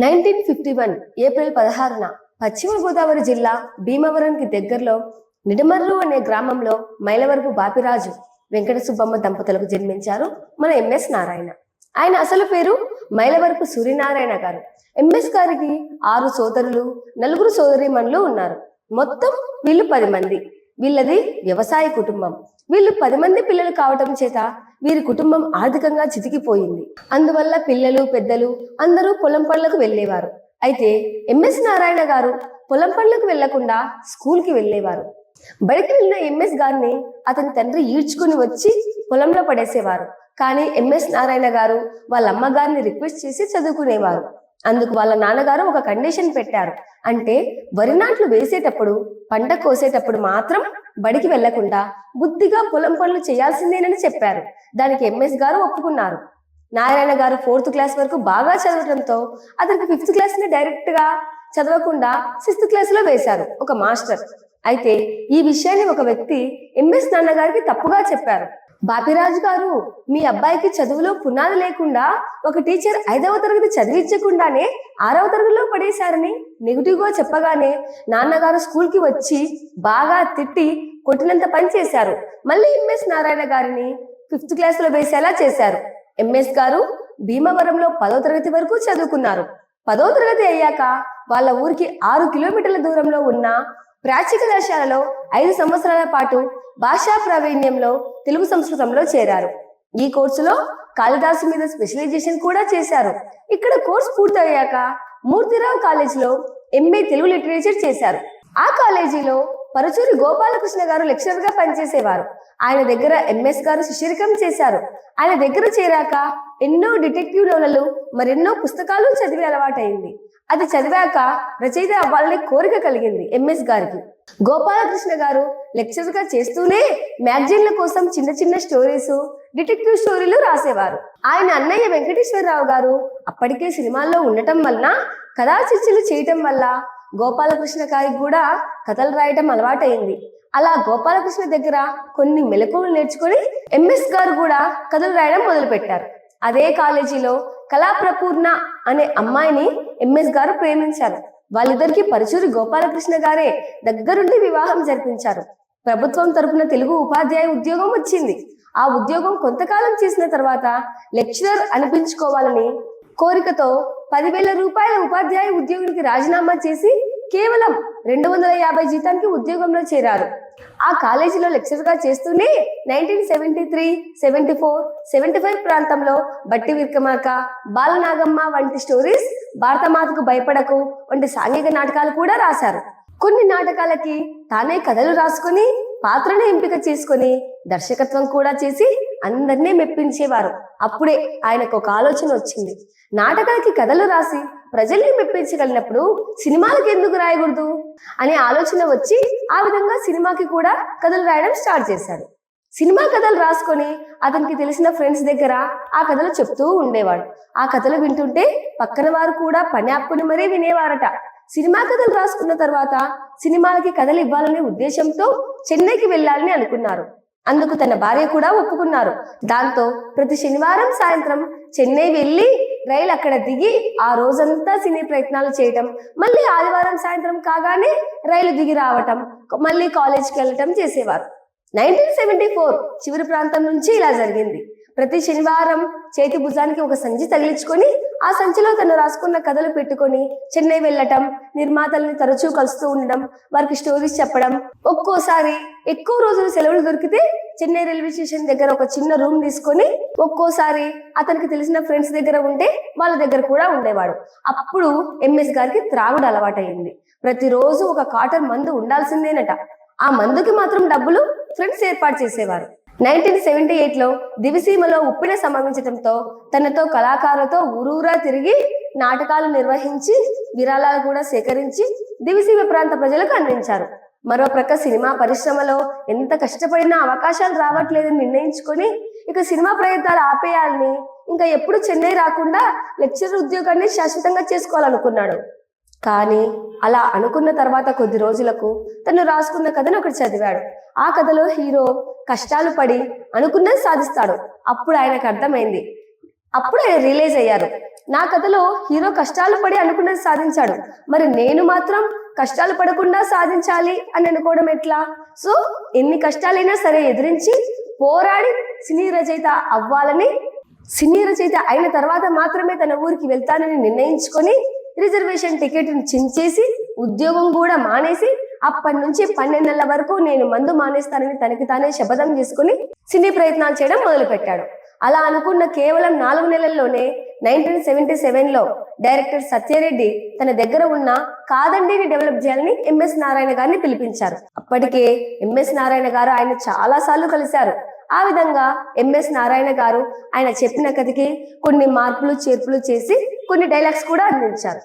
Nineteen fifty one April పదహారున పశ్చిమ గోదావరి జిల్లా భీమవరంకి దగ్గరలో నిడమర్లు అనే గ్రామంలో మైలవరపు బాపిరాజు వెంకట సుబ్బమ్మ దంపతులకు జన్మించారు మన ఎంఎస్ నారాయణ. ఆయన అసలు పేరు మైలవరపు సూర్యనారాయణ గారు. ఎంఎస్ గారికి ఆరు సోదరులు నలుగురు సోదరీమణులు ఉన్నారు. మొత్తం వీళ్ళు పది మంది. వీళ్ళది వ్యవసాయ కుటుంబం. వీళ్ళు పది మంది పిల్లలు కావటం చేత వీరి కుటుంబం ఆర్థికంగా చితికిపోయింది. అందువల్ల పిల్లలు పెద్దలు అందరూ పొలం పనులకు వెళ్ళేవారు. అయితే ఎంఎస్ నారాయణ గారు పొలం పనులకు వెళ్ళకుండా స్కూల్కి వెళ్ళేవారు. బడికి వెళ్ళిన ఎంఎస్ గారిని అతని తండ్రి ఈడ్చుకుని వచ్చి పొలంలో పడేసేవారు. కానీ ఎంఎస్ నారాయణ గారు వాళ్ళ అమ్మగారిని రిక్వెస్ట్ చేసి చదువుకునేవారు. అందుకు వాళ్ళ నాన్నగారు ఒక కండిషన్ పెట్టారు. అంటే వరి నాట్లు వేసేటప్పుడు పంట కోసేటప్పుడు మాత్రం బడికి వెళ్ళకుండా బుద్ధిగా పొలం పనులు చేయాల్సిందేనని చెప్పారు. దానికి ఎంఎస్ గారు ఒప్పుకున్నారు. నారాయణ గారు ఫోర్త్ క్లాస్ వరకు బాగా చదవడంతో అతనికి ఫిఫ్త్ క్లాస్ని డైరెక్ట్గా చదవకుండా సిక్స్త్ క్లాస్లో వేశారు ఒక మాస్టర్. అయితే ఈ విషయాన్ని ఒక వ్యక్తి ఎంఎస్ నాన్నగారికి తప్పుగా చెప్పారు. బాపిరాజు గారు మీ అబ్బాయికి చదువులో పునాది లేకుండా ఒక టీచర్ ఐదవ తరగతి చదివించకుండానే ఆరవ తరగతిలో పడేశారని నెగిటివ్గా చెప్పగానే నాన్నగారు స్కూల్కి వచ్చి బాగా తిట్టి కొట్టినంత పని చేశారు. మళ్ళీ ఎంఎస్ నారాయణ గారిని ఫిఫ్త్ క్లాస్లో వేసేలా చేశారు. ఎంఎస్ గారు భీమవరంలో పదో తరగతి వరకు చదువుకున్నారు. పదో తరగతి అయ్యాక వాళ్ళ ఊరికి ఆరు కిలోమీటర్ల దూరంలో ఉన్న ప్రాచీన దర్శనాలలో ఐదు సంవత్సరాల పాటు భాషా ప్రావీణ్యంలో తెలుగు సంస్కృతంలో చేరారు. ఈ కోర్సులో కాళిదాసు మీద స్పెషలైజేషన్ కూడా చేశారు. ఇక్కడ కోర్సు పూర్తయ్యాక మూర్తిరావు కాలేజీలో ఎంఏ తెలుగు లిటరేచర్ చేశారు. ఆ కాలేజీలో పరుచూరి గోపాలకృష్ణ గారు లెక్చరర్గా పనిచేసేవారు. ఆయన దగ్గర ఎంఎస్ గారు శిష్యరికం చేశారు. ఆయన దగ్గర చేరాక ఎన్నో డిటెక్టివ్ నవలలు మరెన్నో పుస్తకాలు చదివే అలవాటైంది. అది చదివాక రచయిత అవ్వాలని కోరిక కలిగింది ఎంఎస్ గారికి. గోపాలకృష్ణ గారు లెక్చర్గా చేస్తూనే మ్యాగజైన్ల కోసం చిన్న చిన్న స్టోరీస్ డిటెక్టివ్ స్టోరీలు రాసేవారు. ఆయన అన్నయ్య వెంకటేశ్వరరావు గారు అప్పటికే సినిమాల్లో ఉండటం వలన కథా చర్చలు చేయటం వల్ల గోపాలకృష్ణ గారికి కూడా కథలు రాయటం అలవాటైంది. అలా గోపాలకృష్ణ దగ్గర కొన్ని మెలకువలు నేర్చుకొని ఎంఎస్ గారు కూడా కథలు రాయడం మొదలుపెట్టారు. అదే కాలేజీలో కళాప్రపూర్ణ అనే అమ్మాయిని ఎంఎస్ గారు ప్రేమించారు. వాళ్ళిద్దరికి పరుచూరి గోపాలకృష్ణ గారే దగ్గరుండి వివాహం జరిపించారు. ప్రభుత్వం తరపున తెలుగు ఉపాధ్యాయ ఉద్యోగం వచ్చింది. ఆ ఉద్యోగం కొంతకాలం చేసిన తర్వాత లెక్చరర్ అనిపించుకోవాలని కోరికతో పదివేల రూపాయల ఉపాధ్యాయ ఉద్యోగులకి రాజీనామా చేసి కేవలం రెండు వందల యాభై జీతానికి ఉద్యోగంలో చేరారు. ఆ కాలేజీలో లెక్చర్గా చేస్తూనే nineteen seventy three seventy four seventy five ప్రాంతంలో బట్టి విక్రమార్క బాలనాగమ్మ వంటి స్టోరీస్ భారతమాతకు భయపడకు వంటి సాంఘిక నాటకాలు కూడా రాశారు. కొన్ని నాటకాలకి తానే కథలు రాసుకొని పాత్రను ఎంపిక చేసుకొని దర్శకత్వం కూడా చేసి అందరినీ మెప్పించేవారు. అప్పుడే ఆయనకు ఒక ఆలోచన వచ్చింది. నాటకాలకి కథలు రాసి ప్రజల్ని మెప్పించగలిగినప్పుడు సినిమాలకు ఎందుకు రాయకూడదు? అనే ఆలోచన వచ్చి ఆ విధంగా సినిమాకి కూడా కథలు రాయడం స్టార్ట్ చేశాడు. సినిమా కథలు రాసుకొని అతనికి తెలిసిన ఫ్రెండ్స్ దగ్గర ఆ కథలు చెప్తూ ఉండేవాడు. ఆ కథలు వింటుంటే పక్కన వారు కూడా పని ఆపుకుని మరీ వినేవారట. సినిమా కథలు రాసుకున్న తర్వాత సినిమాలకి కథలు ఇవ్వాలనే ఉద్దేశంతో చెన్నైకి వెళ్ళాలని అనుకున్నారు. అందుకు తన భార్య కూడా ఒప్పుకున్నారు. దాంతో ప్రతి శనివారం సాయంత్రం చెన్నై వెళ్ళి రైలు అక్కడ దిగి ఆ రోజంతా సినీ ప్రయత్నాలు చేయటం మళ్ళీ ఆదివారం సాయంత్రం కాగానే రైలు దిగి రావటం మళ్ళీ కాలేజ్కి వెళ్ళటం చేసేవారు. నైన్టీన్ సెవెంటీ ఫోర్ చివరి ప్రాంతం నుంచి ఇలా జరిగింది. ప్రతి శనివారం చేతి భుజానికి ఒక సంచి తగిలించుకొని ఆ సంచిలో తను రాసుకున్న కథలు పెట్టుకొని చెన్నై వెళ్ళటం నిర్మాతల్ని తరచూ కలుస్తూ ఉండడం వారికి స్టోరీస్ చెప్పడం ఒక్కోసారి ఎక్కువ రోజులు సెలవులు దొరికితే చెన్నై రైల్వే స్టేషన్ దగ్గర ఒక చిన్న రూమ్ తీసుకొని ఒక్కోసారి అతనికి తెలిసిన ఫ్రెండ్స్ దగ్గర ఉంటే వాళ్ళ దగ్గర కూడా ఉండేవాడు. అప్పుడు ఎంఎస్ గారికి త్రాగుడు అలవాటైంది ప్రతిరోజు ఒక కాటన్ మందు ఉండాల్సిందేనట. ఆ మందుకి మాత్రం డబ్బులు ఫ్రెండ్స్ ఏర్పాటు చేసేవారు. నైన్టీన్ సెవెంటీ ఎయిట్లో దివిసీమలో ఉప్పిన సంభవించడంతో తనతో కళాకారులతో ఊరూరా తిరిగి నాటకాలు నిర్వహించి విరాళాలు కూడా సేకరించి దివిసీమ ప్రాంత ప్రజలకు అందించారు. మరో ప్రక్క సినిమా పరిశ్రమలో ఎంత కష్టపడినా అవకాశాలు రావట్లేదని నిర్ణయించుకొని ఇక సినిమా ప్రయత్నాలు ఆపేయాలని ఇంకా ఎప్పుడు చెన్నై రాకుండా లెక్చరర్ ఉద్యోగాన్ని శాశ్వతంగా చేసుకోవాలనుకున్నాడు. కానీ అలా అనుకున్న తర్వాత కొద్ది రోజులకు తను రాసుకున్న కథను ఒకటి చదివాడు. ఆ కథలో హీరో కష్టాలు పడి అనుకున్నది సాధిస్తాడు. అప్పుడు ఆయనకు అర్థమైంది. అప్పుడు ఆయన రిలీజ్ అయ్యారు. నా కథలో హీరో కష్టాలు పడి అనుకున్నది సాధించాడు. మరి నేను మాత్రం కష్టాలు పడకుండా సాధించాలి అని అనుకోవడం ఎట్లా? సో ఎన్ని కష్టాలైనా సరే ఎదిరించి పోరాడి సినీ రచయిత అవ్వాలని సినీ రచయిత అయిన తర్వాత మాత్రమే తన ఊరికి వెళ్తానని నిర్ణయించుకొని రిజర్వేషన్ టికెట్ని చించేసి ఉద్యోగం కూడా మానేసి అప్పటి నుంచి పన్నెండు నెలల వరకు నేను మందు మానేస్తానని తనకి తానే శపథం చేసుకుని సినీ ప్రయత్నాలు చేయడం మొదలుపెట్టాడు. అలా అనుకున్న కేవలం నాలుగు నెలల్లోనే నైన్టీన్ సెవెంటీ సెవెన్లో డైరెక్టర్ సత్యారెడ్డి తన దగ్గర ఉన్న కాదండిని డెవలప్ చేయాలని ఎంఎస్ నారాయణ గారిని పిలిపించారు. అప్పటికే ఎంఎస్ నారాయణ గారు ఆయన చాలా సార్లు కలిశారు. ఆ విధంగా ఎంఎస్ నారాయణ గారు ఆయన చెప్పిన కథకి కొన్ని మార్పులు చేర్పులు చేసి కొన్ని డైలాగ్స్ కూడా అందించారు.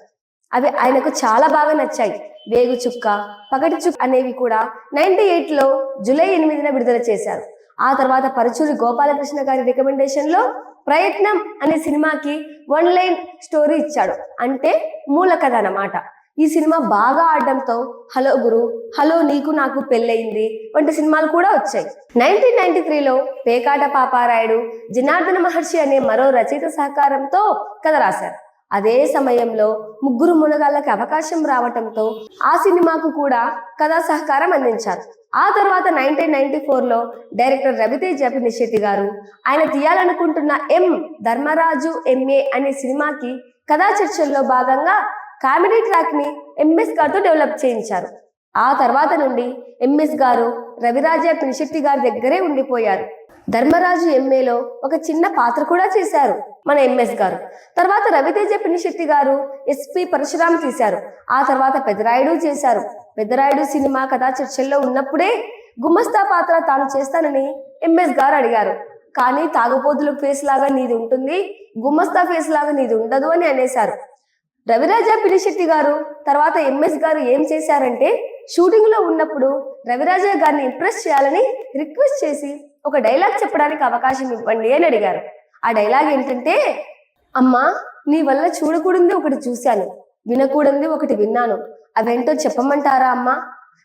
అవి ఆయనకు చాలా బాగా నచ్చాయి. వేగు చుక్క పగటి చుక్క అనేవి కూడా నైన్టీ ఎయిట్లో జూలై ఎనిమిదిన విడుదల చేశారు. ఆ తర్వాత పరచూరి గోపాలకృష్ణ గారి రికమెండేషన్లో ప్రయత్నం అనే సినిమాకి వన్ లైన్ స్టోరీ ఇచ్చాడు. అంటే మూల కథ అన్నమాట. ఈ సినిమా బాగా ఆడడంతో హలో గురు హలో నీకు నాకు పెళ్ళయింది వంటి సినిమాలు కూడా వచ్చాయి. నైన్టీన్ నైన్టీ త్రీలో పేకాట పాపారాయుడు జనార్దన మహర్షి అనే మరో రచయిత సహకారంతో కథ రాశారు. అదే సమయంలో ముగ్గురు మునగాళ్ళకి అవకాశం రావటంతో ఆ సినిమాకు కూడా కథా సహకారం అందించారు. ఆ తర్వాత నైన్టీన్ నైన్టీ ఫోర్లో డైరెక్టర్ రవితేజ్ పినిశెట్టి గారు ఆయన తీయాలనుకుంటున్న ఎం ధర్మరాజు ఎంఏ అనే సినిమాకి కథా చర్చల్లో భాగంగా కామెడీ ట్రాక్ని ఎంఎస్ గారితో డెవలప్ చేయించారు. ఆ తర్వాత నుండి ఎంఎస్ గారు రవిరాజ పినిశెట్టి గారి దగ్గరే ఉండిపోయారు. ధర్మరాజు ఎంఏలో ఒక చిన్న పాత్ర కూడా చేశారు మన ఎంఎస్ గారు. తర్వాత రవితేజ పినిశెట్టి గారు ఎస్పి పరశురామ్ తీశారు. ఆ తర్వాత పెదరాయుడు చేశారు. పెదరాయుడు సినిమా కథా చర్చల్లో ఉన్నప్పుడే గుమస్తా పాత్ర తాను చేస్తానని ఎంఎస్ గారు అడిగారు. కానీ తాగుబోతుల ఫేస్ లాగా నీది ఉంటుంది గుమస్తా ఫేస్ లాగా నీది ఉండదు అని అనేశారు. రవిరాజ పినిశెట్టి గారు తర్వాత ఎంఎస్ గారు ఏం చేశారంటే షూటింగ్లో ఉన్నప్పుడు రవిరాజ గారిని ఇంప్రెస్ చేయాలని రిక్వెస్ట్ చేసి ఒక డైలాగ్ చెప్పడానికి అవకాశం ఇవ్వండి అని అడిగారు. ఆ డైలాగ్ ఏంటంటే అమ్మా నీ వల్ల చూడకూడదు ఒకటి చూశాను వినకూడదు ఒకటి విన్నాను. అవేంటో చెప్పమంటారా అమ్మా?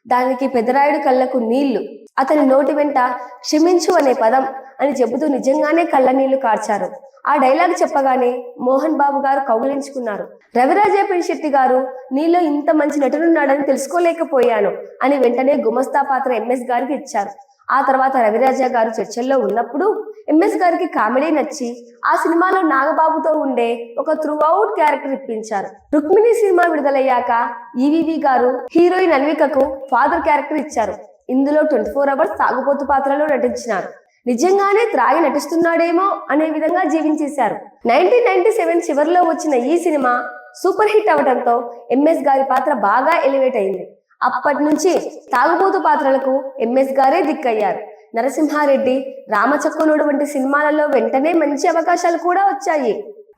దానికి పెదరాయుడు కళ్ళకు నీళ్ళు అతని నోటి వెంట క్షమించు అనే పదం అని చెబుతూ నిజంగానే కళ్ళ నీళ్ళు కార్చారు. ఆ డైలాగ్ చెప్పగానే మోహన్ బాబు గారు కౌగిలించుకున్నారు. రవిరాజ శెట్టి గారు నీలో ఇంత మంచి నటుడున్నాడని తెలుసుకోలేకపోయాను అని వెంటనే గుమస్తా పాత్ర ఎంఎస్ గారికి ఇచ్చారు. ఆ తర్వాత రవిరాజ గారు చర్చల్లో ఉన్నప్పుడు ఎంఎస్ గారికి కామెడీ నచ్చి ఆ సినిమాలో నాగబాబుతో ఉండే ఒక త్రూ అవుట్ క్యారెక్టర్ ఇప్పించారు. రుక్మిణి సినిమా విడుదలయ్యాక ఈవీవి గారు హీరోయిన్ అన్వికకు ఫాదర్ క్యారెక్టర్ ఇచ్చారు. ఇందులో ట్వంటీ ఫోర్ అవర్స్ తాగుపోతు పాత్రలో నటించినారు. నిజంగానే త్రాగి నటిస్తున్నాడేమో అనే విధంగా జీవించేశారు. నైన్టీన్ నైన్టీ సెవెన్ చివరిలో వచ్చిన ఈ సినిమా సూపర్ హిట్ అవడంతో ఎంఎస్ గారి పాత్ర బాగా ఎలివేట్ అయింది. అప్పటి నుంచి తాగుబోతు పాత్రలకు ఎంఎస్ గారే దిక్కయ్యారు. నరసింహారెడ్డి రామచక్కనుడు వంటి సినిమాలలో వెంటనే మంచి అవకాశాలు కూడా వచ్చాయి.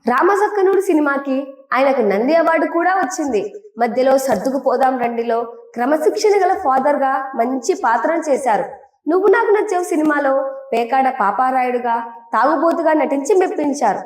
రామచక్కనుడు సినిమాకి ఆయనకు నంది అవార్డు కూడా వచ్చింది. మధ్యలో సర్దుకుపోదాం రండిలో క్రమశిక్షణ గల ఫాదర్గా మంచి పాత్రను చేశారు. నువ్వు నాకు నచ్చావు సినిమాలో పేకాడ పాపారాయుడుగా తాగుబోతుగా నటించి మెప్పించారు.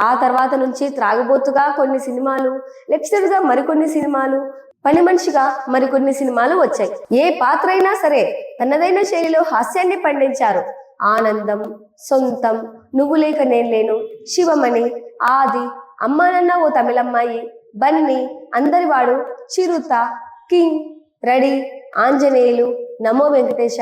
ఆ తర్వాత నుంచి త్రాగుబోతుగా కొన్ని సినిమాలు లెక్చరర్గా మరికొన్ని సినిమాలు పని మనిషిగా మరికొన్ని సినిమాలు వచ్చాయి. ఏ పాత్ర అయినా సరే తనదైన శైలిలో హాస్యాన్ని పండించారు. ఆనందం సొంతం నువ్వు లేక నేను లేను Shivamani Aadi Ammananna O Tamilammayi Bunny Andarivaadu Chirutha King Ready Anjaneyulu Namo Venkatesa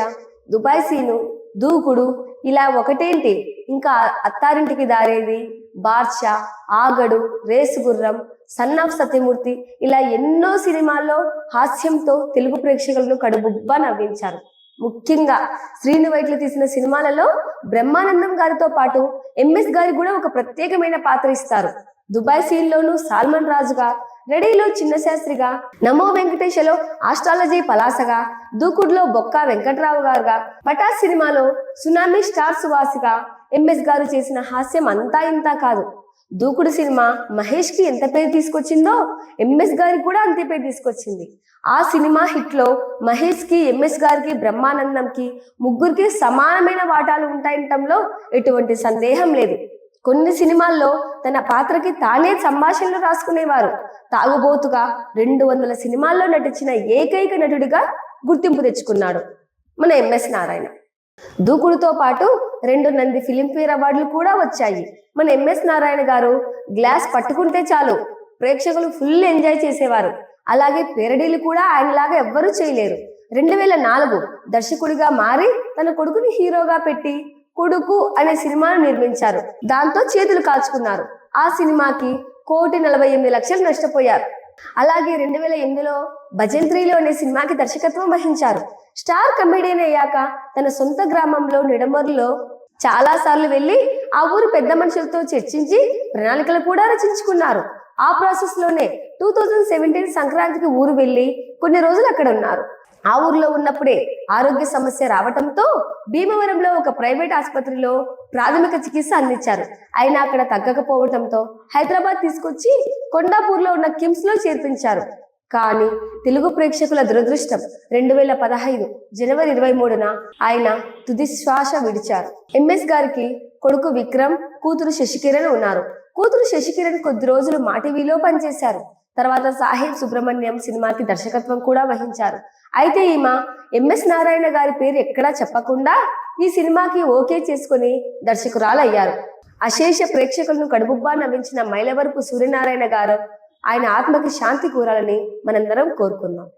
Dubai scene దూకుడు ఇలా ఒకటేంటి? ఇంకా Attarintiki Daredi Baadshah Aagadu race Gurram son of Satyamurthy ఇలా ఎన్నో సినిమాల్లో హాస్యంతో తెలుగు ప్రేక్షకులను కడుబుబ్బా నవ్వించారు. ముఖ్యంగా శ్రీను వైట్లు తీసిన సినిమాలలో బ్రహ్మానందం గారితో పాటు ఎంఎస్ గారి కూడా ఒక ప్రత్యేకమైన పాత్ర ఇస్తారు. దుబాయ్ సీన్లోనూ సాల్మన్ రాజుగా రెడీలో చిన్న శాస్త్రిగా నమో వెంకటేశలో ఆస్ట్రాలజీ పలాసగా దూకుడులో బొక్క వెంకట్రావు గారుగా పటాస్ సినిమాలో సునామీ స్టార్ సువాసిగా ఎంఎస్ గారు చేసిన హాస్యం అంతా ఇంతా కాదు. దూకుడు సినిమా మహేష్కి ఎంత పేరు తీసుకొచ్చిందో ఎంఎస్ గారికి కూడా అంతే పేరు తీసుకొచ్చింది. ఆ సినిమా హిట్లో మహేష్కి ఎంఎస్ గారికి బ్రహ్మానందంకి ముగ్గురికి సమానమైన వాటాలు ఉంటాయటంలో ఎటువంటి సందేహం లేదు. కొన్ని సినిమాల్లో తన పాత్రకి తానే సంభాషణలు రాసుకునేవారు. తాగుబోతుగా రెండు వందల సినిమాల్లో నటించిన ఏకైక నటుడిగా గుర్తింపు తెచ్చుకున్నాడు మన ఎంఎస్ నారాయణ. దూకుడుతో పాటు రెండు నంది ఫిలింఫేర్ అవార్డులు కూడా వచ్చాయి. మన ఎంఎస్ నారాయణ గారు గ్లాస్ పట్టుకుంటే చాలు. ప్రేక్షకులు ఫుల్ ఎంజాయ్ చేసేవారు. అలాగే పేరడీలు కూడా ఆయనలాగా ఎవ్వరూ చేయలేరు. రెండు వేల నాలుగు దర్శకుడిగా మారి తన కొడుకుని హీరోగా పెట్టి కొడుకు అనే సినిమాను నిర్మించారు. దాంతో చేతులు కాల్చుకున్నారు ఆ సినిమాకి కోటి నలభై ఎనిమిది లక్షలు నష్టపోయారు. అలాగే రెండు వేల ఎనిమిదిలో భజంత్రిలో అనే సినిమాకి దర్శకత్వం వహించారు. స్టార్ కమెడియన్ అయ్యాక తన సొంత గ్రామంలో నిడమరులో చాలా సార్లు వెళ్ళి ఆ ఊరు పెద్ద మనుషులతో చర్చించి ప్రణాళికలు కూడా రచించుకున్నారు. ఆ ప్రాసెస్లోనే టూ థౌజండ్ సెవెంటీన్ సంక్రాంతికి ఊరు వెళ్ళి కొన్ని రోజులు అక్కడ ఉన్నారు. ఆ ఊర్లో ఉన్నప్పుడే ఆరోగ్య సమస్య రావటంతో భీమవరంలో ఒక ప్రైవేట్ ఆసుపత్రిలో ప్రాథమిక చికిత్స అందించారు. అయినా అక్కడ తగ్గకపోవటంతో హైదరాబాద్ తీసుకొచ్చి కొండాపూర్లో ఉన్న కిమ్స్లో చేర్పించారు. కానీ తెలుగు ప్రేక్షకుల దురదృష్టం రెండు వేల పదహైదు జనవరి ఇరవై మూడున ఆయన తుది శ్వాస విడిచారు. ఎంఎస్ గారికి కొడుకు విక్రమ్ కూతురు శశికిరణ్ ఉన్నారు. కూతురు శశికిరణ్ కొద్ది రోజులు మా టీవీలో పనిచేశారు. తర్వాత సాహిబ్ సుబ్రహ్మణ్యం సినిమాకి దర్శకత్వం కూడా వహించారు. అయితే ఈమె ఎంఎస్ నారాయణ గారి పేరు ఎక్కడా చెప్పకుండా ఈ సినిమాకి ఓకే చేసుకుని దర్శకురాలు అయ్యారు అశేష ప్రేక్షకులను కడుబుబ్బా నవ్వించిన మైలవరపు సూర్యనారాయణ గారు ఆయన ఆత్మకి శాంతి కూరాలని మనందరం కోరుకుందాం